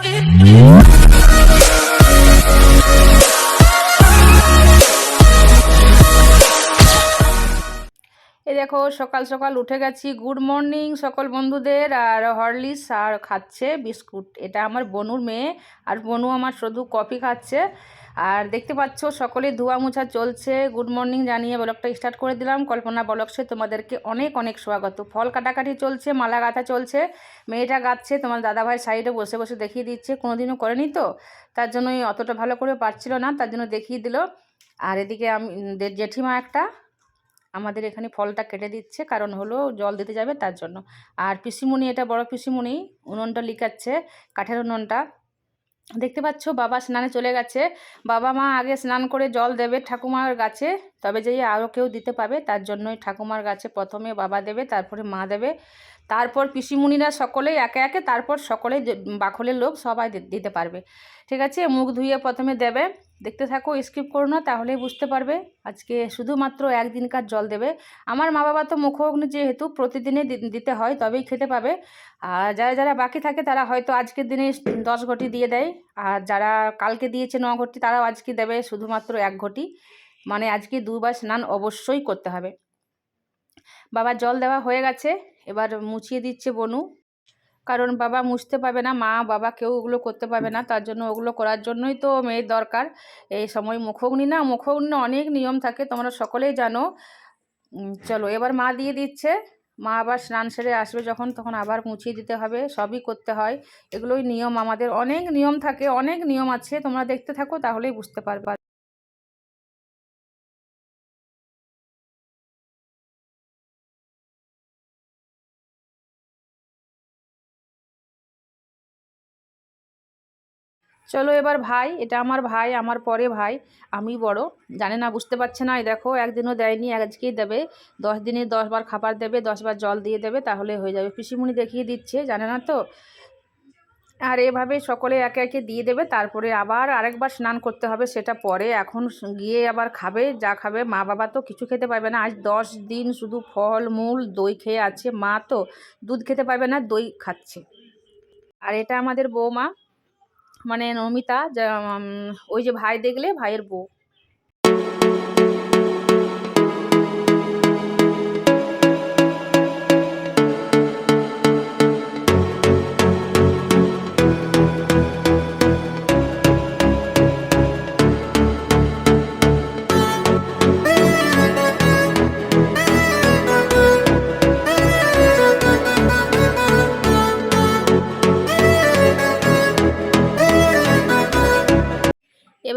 এই দেখো, সকাল সকাল উঠে গেছি। গুড মর্নিং সকল বন্ধুদের, আর হরলিক্স, আর খাচ্ছে বিস্কুট। এটা আমার বনুর মেয়ে, আর বনু আমার শুধু কফি খাচ্ছে। আর দেখতে পাচ্ছ, সকলে ধোয়া মোছা চলছে। গুড মর্নিং জানিয়ে ব্লগটা স্টার্ট করে দিলাম। কল্পনা ব্লগসে তোমাদেরকে অনেক অনেক স্বাগত। ফল কাটাকাটি চলছে, মালা গাঁথা চলছে। মেয়েটা গাচ্ছে, তোমার দাদাভাই সাইডে বসে বসে দেখিয়ে দিচ্ছে। কোনোদিনও করেনি তো? তার জন্যই অতটা ভালো করে পারছিল না, তার জন্য দেখিয়ে দিল। আর এদিকে আমি জেঠিমা একটা, আমাদের এখানে ফলটা কেটে দিচ্ছে। কারণ হলো জল দিতে যাবে তার জন্য। আর পিসিমণি, এটা বড় পিসিমণি, উনুনটা লিকাচ্ছে, কাঠের উনুনটা। দেখতে পাচ্ছ বাবা স্নানে চলে গেছে। বাবা মা আগে স্নান করে জল দেবে ঠাকুমার গাছে, তবে যেই আরও কেউ দিতে পাবে তার জন্যই ঠাকুমার গাছে প্রথমে বাবা দেবে, তারপরে মা দেবে। তারপর পিসিমুনিরা সকলেই একে একে, তারপর সকলেই বাখলের লোক সবাই দিতে পারবে। ঠিক আছে? মুখ ধুয়ে প্রথমে দেবে। দেখতে থাকো স্কিপ করো না, তাহলেই বুঝতে পারবে। আজকে শুধুমাত্র একদিনকার জল দেবে। আমার মা বাবা তো মুখগ্নি যেহেতু প্রতিদিনে দিতে হয়, তবেই খেতে পাবে। আর যারা যারা বাকি থাকে, তারা হয়তো আজকের দিনে দশ ঘটি দিয়ে দেয়। আর যারা কালকে দিয়েছে ন ঘটি, তারাও আজকে দেবে শুধুমাত্র এক ঘটি। মানে আজকে দুবার স্নান অবশ্যই করতে হবে। বাবার জল দেওয়া হয়ে গেছে। এবার মুছিয়ে দিচ্ছে বনু। কারণ বাবা মুছতে পাবে না, মা, বাবা কেউ ওগুলো করতে পারবে না। তার জন্য ওগুলো করার জন্যই তো মেয়ের দরকার। এই সময় মুখগ্নি না মুখগ্নি অনেক নিয়ম থাকে, তোমরা সকলেই জানো। চলো, এবার মা দিয়ে দিচ্ছে। মা আবার স্নান সেরে আসবে যখন, তখন আবার মুছিয়ে দিতে হবে, সবই করতে হয়। এগুলোই নিয়ম আমাদের। অনেক নিয়ম থাকে, অনেক নিয়ম আছে, তোমরা দেখতে থাকো, তাহলেই বুঝতে পারবা। চলো এবার ভাই, এটা আমার ভাই, আমার পরে ভাই, আমি বড়। জানে না, বুঝতে পারছে না। এই দেখো, একদিনও দেয়নি, আজকেই দেবে। দশ দিনে দশ বার খাবার দেবে দশ বার জল দিয়ে দেবে, তাহলে হয়ে যাবে। পিসিমুনি দেখিয়ে দিচ্ছে, জানে না তো? আর এভাবে সকলে একে একে দিয়ে দেবে, তারপরে আবার আরেকবার স্নান করতে হবে, সেটা পরে। এখন গিয়ে আবার খাবে, যা খাবে, মা বাবা তো কিছু খেতে পারবে না। আজ দশ দিন শুধু ফল, মূল, দই খেয়ে আছে, মা তো দুধ খেতে পারবে না, দই খাচ্ছে। আর এটা আমাদের বৌমা মানে নমিতা ওই যে ভাই দেখলে ভাইয়ের বউ।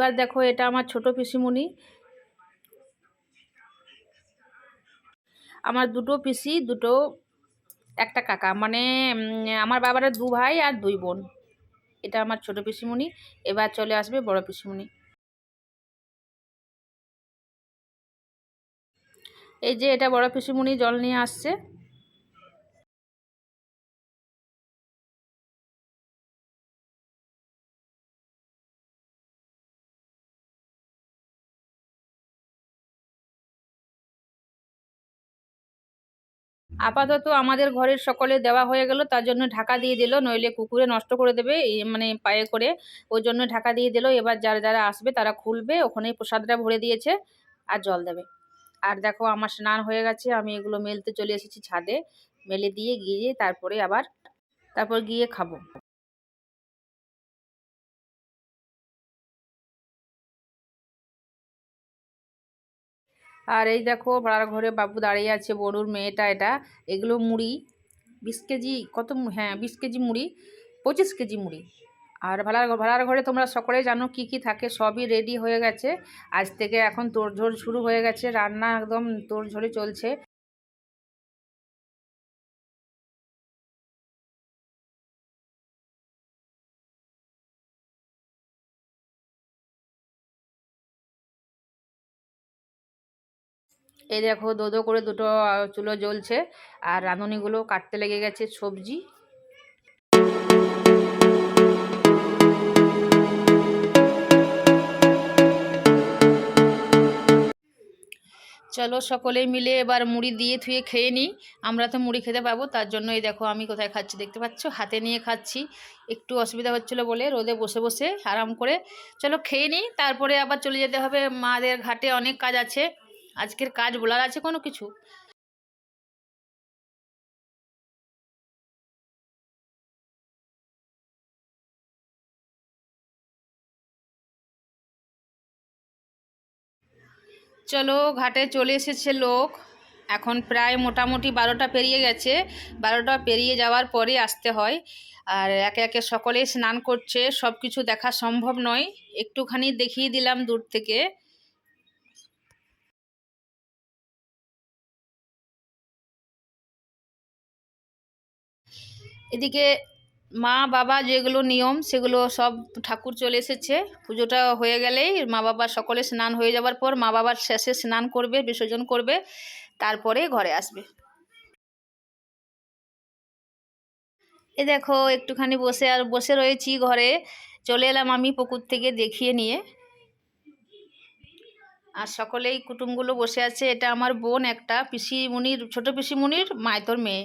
এবার দেখো এটা আমার ছোট পিসিমণি। আমার দুটো পিসি, দুটো একটা কাকা। মানে আমার বাবার দু ভাই আর দুই বোন। এটা আমার ছোট পিসিমণি। এবার চলে আসবে বড় পিসিমণি। এই যে এটা বড় পিসিমণি জল নিয়ে আসছে। আপাতত আমাদের ঘরের সকলে দেওয়া হয়ে গেল, তার জন্য ঢাকা দিয়ে দিল, নইলে কুকুরে নষ্ট করে দেবে মানে পায়ে করে, ওই জন্য ঢাকা দিয়ে দিল। এবার যারা যারা আসবে তারা খুলবে, ওখানেই প্রসাদটা ভরে দিয়েছে আর জল দেবে। আর দেখো আমার স্নান হয়ে গেছে, আমি এগুলো মেলতে চলে এসেছি ছাদে, মেলে দিয়ে গিয়ে তারপরে আবার, তারপর গিয়ে খাব। আর এই দেখো ভাড়ার ঘরে বাবু দাঁড়িয়ে আছে, বড়ুর মেয়েটা এটা। এগুলো মুড়ি, বিশ কেজি কত হ্যাঁ বিশ কেজি মুড়ি, পঁচিশ কেজি মুড়ি। আর ভাড়ার ভাড়ার ঘরে তোমরা সকলে জানো কি কি থাকে, সবই রেডি হয়ে গেছে। আজ থেকে এখন তোড়ঝোড় শুরু হয়ে গেছে, রান্না একদম তোড়ঝোড়ে চলছে। এই দেখো দো দো করে দুটো চুলো জ্বলছে। আর রাঁধুনিগুলো কাটতে লেগে গেছে সবজি। চলো সকলেই মিলে এবার মুড়ি দিয়ে থুয়ে খেয়ে নিই। আমরা তো মুড়ি খেতে পাবো, তার জন্য এই দেখো আমি কোথায় খাচ্ছি, দেখতে পাচ্ছ? হাতে নিয়ে খাচ্ছি। একটু অসুবিধা হচ্ছিল বলে রোদে বসে বসে আরাম করে। চলো খেয়ে নিই, তারপরে আবার চলে যেতে হবে। মাদের ঘাটে অনেক কাজ আছে। আজকের কাজ বলার আছে কোনো কিছু? চলো ঘাটে চলে এসেছে লোক। এখন প্রায় মোটামুটি বারোটা পেরিয়ে গেছে। বারোটা পেরিয়ে যাওয়ার পরে আসতে হয়। আর একে একে সকলে স্নান করছে। সব কিছু দেখা সম্ভব নয়। একটুখানি দেখিয়ে দিলাম দূর থেকে। এদিকে মা, বাবা যেগুলো নিয়ম, সেগুলো সব ঠাকুর চলে এসেছে। পুজোটা হয়ে গেলেই মা বাবার সকলে স্নান হয়ে যাওয়ার পর মা, বাবার শেষে স্নান করবে, বিসর্জন করবে, তারপরে ঘরে আসবে। এ দেখো, একটুখানি বসে আর বসে রয়েছি ঘরে। চলে এলাম আমি পুকুর থেকে দেখিয়ে নিয়ে। আর সকলেই কুটুমগুলো বসে আছে। এটা আমার বোন, একটা পিসিমণির, ছোট পিসিমণির মায়তর মেয়ে।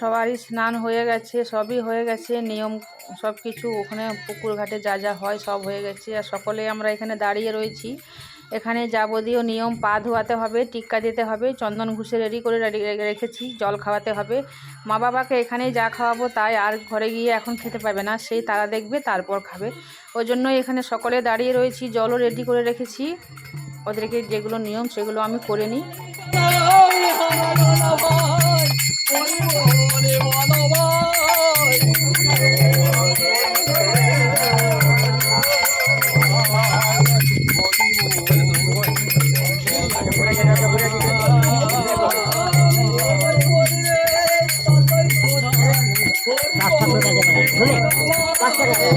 সবারই স্নান হয়ে গেছে, সবই হয়ে গেছে, নিয়ম সব কিছু ওখানে পুকুর ঘাটে যা যা হয় সব হয়ে গেছে। আর সকলে আমরা এখানে দাঁড়িয়ে রয়েছি। এখানে যাবতীয় নিয়ম পা ধোয়াতে হবে, টিক্কা দিতে হবে, চন্দন ঘুষে রেডি করে রেখেছি, জল খাওয়াতে হবে। মা বাবাকে এখানে যা খাওয়াবো তাই আর ঘরে গিয়ে এখন খেতে পাবে না, সেই তারা দেখবে, তারপর খাবে। ওই জন্য এখানে সকলে দাঁড়িয়ে রয়েছি, জলও রেডি করে রেখেছি। ওদেরকে যেগুলো নিয়ম সেগুলো আমি করে নিই। রাস্তা করে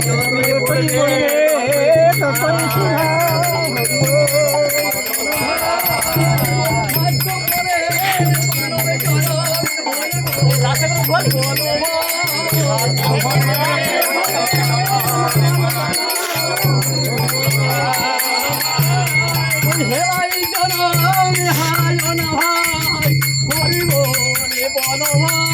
রাস্তা করে 啦啦啦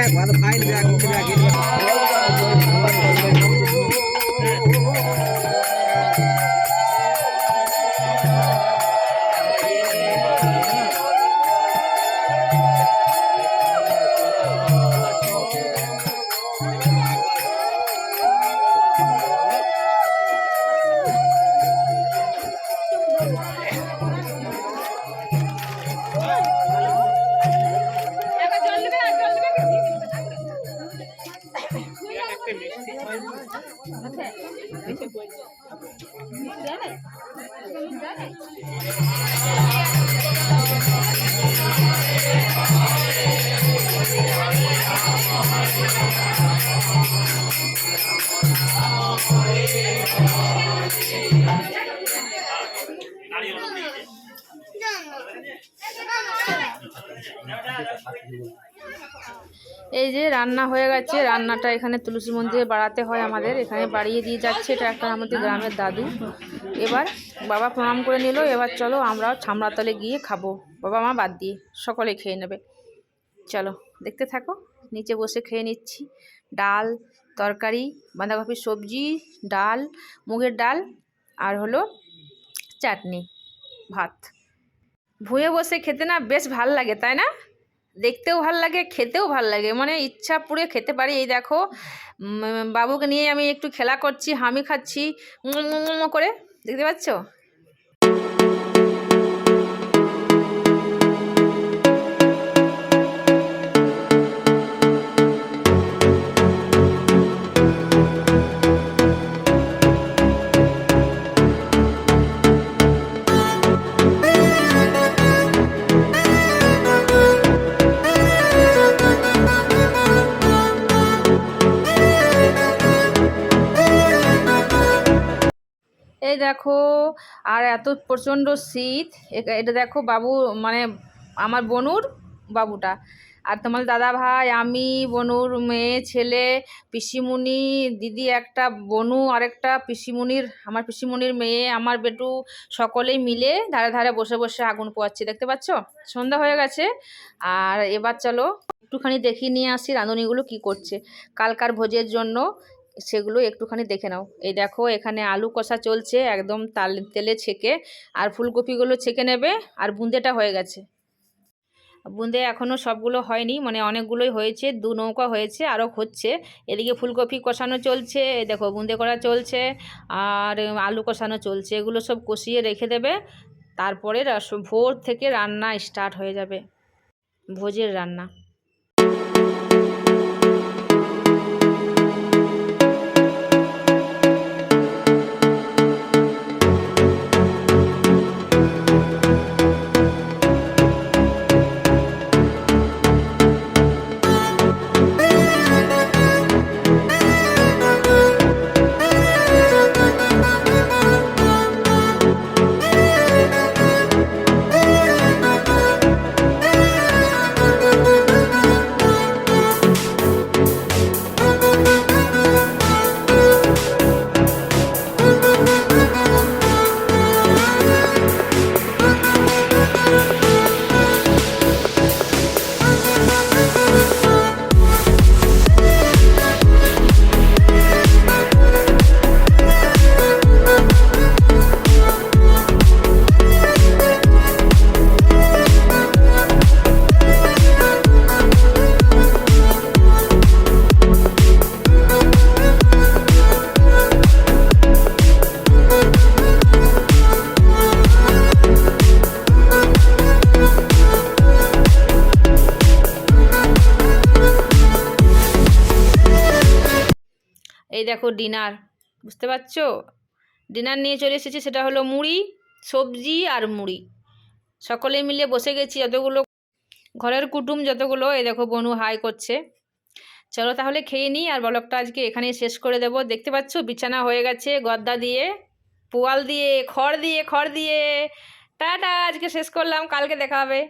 দেখ ভালো ফাইল দেখ দেখ এই যে রান্না হয়ে গেছে, রান্নাটা এখানে তুলসী মন্দিরে বাড়াতে হয় আমাদের। এখানে বাড়িয়ে দিয়ে যাচ্ছে এটা একটা আমাদের গ্রামের দাদু। এবার বাবা প্রণাম করে নিল, এবার চলো আমরাও ছামড়াতলে গিয়ে খাব। বাবা মা বাদ দিয়ে সকলে খেয়ে নেবে। চলো, দেখতে থাকো, নিচে বসে খেয়ে নিচ্ছি। ডাল, তরকারি বাঁধাকপির সবজি, ডাল, মুগের ডাল, আর হলো চাটনি, ভাত। ভুঁয়ে বসে খেতে না বেশ ভালো লাগে, তাই না? দেখতেও ভালো লাগে, খেতেও ভালো লাগে মানে ইচ্ছা পুরে খেতে পারি। এই দেখো বাবুকে নিয়ে আমি একটু খেলা করছি, হামি খাচ্ছি করে, দেখতে পাচ্ছ? দেখো, আর এত প্রচণ্ড শীত। এটা দেখো বাবু মানে আমার বনুর বাবুটা। আর তোমার দাদা ভাই, আমি, বনুর মেয়ে, ছেলে, পিসিমণি, দিদি একটা, বনু আরেকটা পিসিমুনির আমার পিসিমণির মেয়ে, আমার বেটু, সকলেই মিলে ধারে ধারে বসে বসে আগুন পোয়াচ্ছি, দেখতে পাচ্ছ? সন্ধ্যা হয়ে গেছে। আর এবার চলো, একটুখানি দেখিয়ে নিয়ে আসি রাঁধুনিগুলো কি করছে। কালকার ভোজের জন্য সেগুলো একটুখানি দেখে নাও। এই দেখো, এখানে আলু কষা চলছে, একদম তাল, তেলে ছেঁকে, আর ফুলকপিগুলো ছেঁকে নেবে, আর বুঁদেটা হয়ে গেছে। বুঁদে এখনও সবগুলো হয়নি মানে অনেকগুলোই হয়েছে, দু নৌকা হয়েছে আরও হচ্ছে। এদিকে ফুলকপি কষানো চলছে দেখো বুঁদে করা চলছে, আর আলু কষানো চলছে, এগুলো সব কষিয়ে রেখে দেবে। তারপরে ভোর থেকে রান্না স্টার্ট হয়ে যাবে, ভোজের রান্না। এই দেখো ডিনার, বুঝতে পারছ? ডিনার নিয়ে চলে এসেছি, সেটা হলো মুড়ি, সবজি আর মুড়ি। সকলে মিলে বসে গেছি যতগুলো, ঘরের কুটুম যতগুলো, এই দেখো বনু হাই করছে। চলো তাহলে খেয়ে নিই আর ব্লগটা আজকে এখানেই শেষ করে দেবো। দেখতে পাচ্ছ? বিছানা হয়ে গেছে গদ্দা দিয়ে, পোয়াল দিয়ে, খড় দিয়ে খড় দিয়ে। টাটা, আজকে শেষ করলাম, কালকে দেখা হবে।